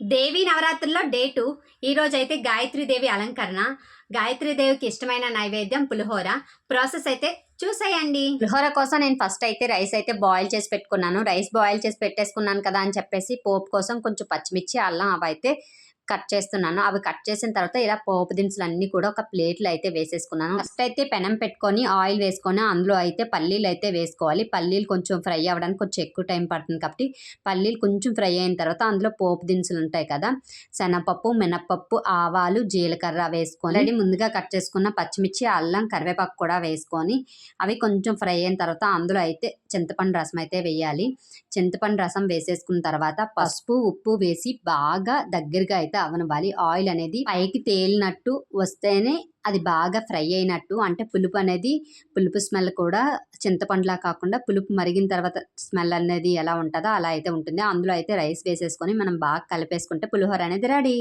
దేవి నవరాత్రుల్లో day two ఈరోజు అయితే గాయత్రీదేవి అలంకరణ. గాయత్రీదేవికి ఇష్టమైన నైవేద్యం పులిహోర. ప్రాసెస్ అయితే చూసేయండి. పులిహోర కోసం నేను ఫస్ట్ అయితే రైస్ అయితే బాయిల్ చేసి పెట్టుకున్నాను. రైస్ బాయిల్ చేసి పెట్టేసుకున్నాను కదా అని చెప్పేసి పోపు కోసం కొంచెం పచ్చిమిర్చి అల్లం అవి అయితే కట్ చేస్తున్నాను. అవి కట్ చేసిన తర్వాత ఇలా పోపు దినుసులు అన్ని కూడా ఒక ప్లేట్లో అయితే వేసేసుకున్నాను. ఫస్ట్ అయితే పెనం పెట్టుకొని ఆయిల్ వేసుకొని అందులో అయితే పల్లీలు అయితే వేసుకోవాలి. పల్లీలు కొంచెం ఫ్రై అవ్వడానికి కొంచెం ఎక్కువ టైం పడుతుంది కాబట్టి పల్లీలు కొంచెం ఫ్రై అయిన తర్వాత అందులో పోపు దినుసులు ఉంటాయి కదా శనగపప్పు మినప్పప్పు ఆవాలు జీలకర్ర వేసుకొని రెడీ ముందుగా కట్ చేసుకున్న పచ్చిమిర్చి అల్లం కరివేపాకు కూడా వేసుకొని అవి కొంచెం ఫ్రై అయిన తర్వాత అందులో అయితే చింతపండు రసం అయితే వేయాలి. చింతపండు రసం వేసేసుకున్న తర్వాత పసుపు ఉప్పు వేసి బాగా దగ్గరగా అయితే అయితే అవనవ్వాలి ఆయిల్ అనేది పైకి తేలినట్టు వస్తేనే అది బాగా ఫ్రై అయినట్టు అంటే పులుపు అనేది పులుపు స్మెల్ కూడా చింతపండులా కాకుండా పులుపు మరిగిన తర్వాత స్మెల్ అనేది ఎలా ఉంటుందో అలా అయితే ఉంటుంది. అందులో అయితే రైస్ వేసేసుకొని మనం బాగా కలిపేసుకుంటే పులిహోర అనేది రెడీ.